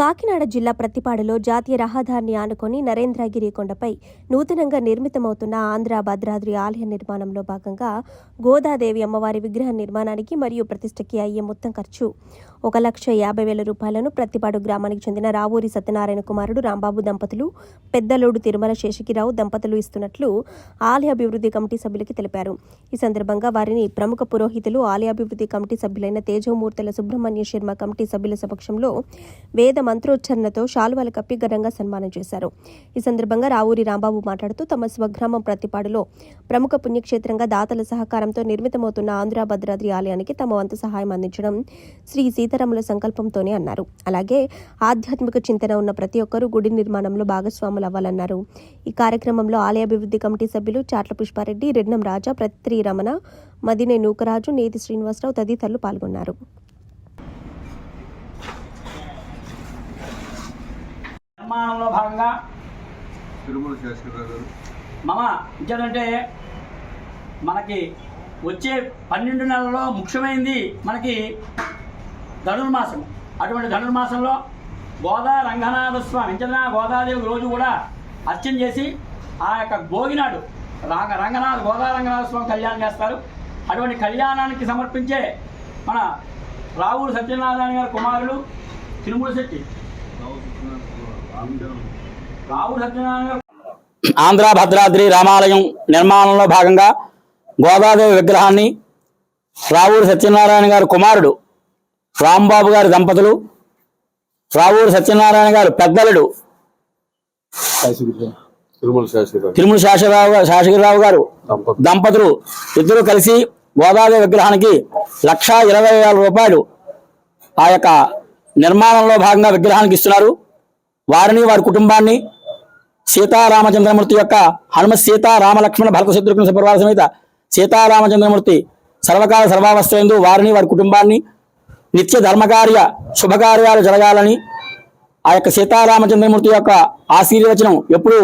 కాకినాడ జిల్లా ప్రతిపాడులో జాతీయ రహదారిని ఆనుకొని నరేంద్రగిరి కొండపై నూతనంగా నిర్మితమవుతున్న ఆంధ్ర భద్రాద్రి ఆలయ నిర్మాణంలో భాగంగా గోదాదేవి అమ్మవారి విగ్రహ నిర్మాణానికి మరియు ప్రతిష్టకి అయ్యే మొత్తం ఖర్చు ఒక లక్ష యాభై వేల రూపాయలను ప్రతిపాడు గ్రామానికి చెందిన రావూరి సత్యనారాయణ కుమారుడు రాంబాబు దంపతులు పెద్దలోడు తిరుమల శేషగిరావు దంపతులు ఇస్తున్నట్లు ఆలయ అభివృద్ధి కమిటీ సభ్యులకి తెలిపారు. ఈ సందర్భంగా వారిని ప్రముఖ పురోహితులు ఆలయ అభివృద్ధి కమిటీ సభ్యులైన తేజమూర్తుల సుబ్రహ్మణ్య శర్మ కమిటీ సభ్యుల సమక్షంలో వేద మంత్రోచ్చరణతో శాలువలు కప్పి ఘనంగా సన్మానం చేశారు. ఈ సందర్భంగా రావూరి రాంబాబు మాట్లాడుతూ తమ స్వగ్రామం ప్రతిపాడులో ప్రముఖ పుణ్యక్షేత్రంగా దాతల సహకారంతో నిర్మితమవుతున్న ఆంధ్ర భద్రాద్రి ఆలయానికి తమ వంతు సహాయం అందించడం శ్రీ సీతారాముల సంకల్పంతోనే అన్నారు. అలాగే ఆధ్యాత్మిక చింతన ఉన్న ప్రతి ఒక్కరూ గుడి నిర్మాణంలో భాగస్వాములు అవ్వాలన్నారు ఈ కార్యక్రమంలో ఆలయ అభివృద్ధి కమిటీ సభ్యులు చాట్ల పుష్పారెడ్డి రెడ్నం రాజా ప్రత్రి రమణ మదినే నూకరాజు నేతి శ్రీనివాసరావు తదితరులు పాల్గొన్నారు. నిర్మాణంలో భాగంగా తిరుమల గారు. మమ ఇచ్చారంటే మనకి వచ్చే పన్నెండు నెలల్లో ముఖ్యమైనది మనకి ధనుర్మాసం. అటువంటి ధనుర్మాసంలో గోదా రంగనాథ స్వామి ఇంచనా గోదాదేవి రోజు కూడా అర్చన చేసి ఆ యొక్క భోగినాడు. రంగ రంగనాథ గోదా రంగనాథ స్వామి కళ్యాణం చేస్తారు. అటువంటి కళ్యాణానికి సమర్పించే మన రావుడు సత్యనారాయణ గారి కుమారుడు తిరుమల శెట్టి. ఆంధ్ర భద్రాద్రి రామాలయం నిర్మాణంలో భాగంగా గోదాదేవి విగ్రహాన్ని రావూరు సత్యనారాయణ గారి కుమారుడు రాంబాబు గారి దంపతులు రావూరు సత్యనారాయణ గారు పెద్దలుడు తిరుమల శాసరావు గారు. శాసగిరిరావు గారు దంపతులు. దంపతులు. ఇద్దరు కలిసి గోదాదేవి విగ్రహానికి లక్షా ఇరవై వేల రూపాయలు ఆ యొక్క నిర్మాణంలో భాగంగా విగ్రహానికి ఇస్తున్నారు. వారిని వారి కుటుంబాన్ని సీతారామచంద్రమూర్తి యొక్క హనుమ సీతారామ లక్ష్మణ భరత శత్రుఘ్న సుపరివార సమేత సీతారామచంద్రమూర్తి సర్వకాల సర్వావస్థయందు వారిని వారి కుటుంబాన్ని నిత్య ధర్మకార్య శుభకార్యాలు జరగాలని ఆ యొక్క సీతారామచంద్రమూర్తి యొక్క ఆశీర్వచనం ఎప్పుడూ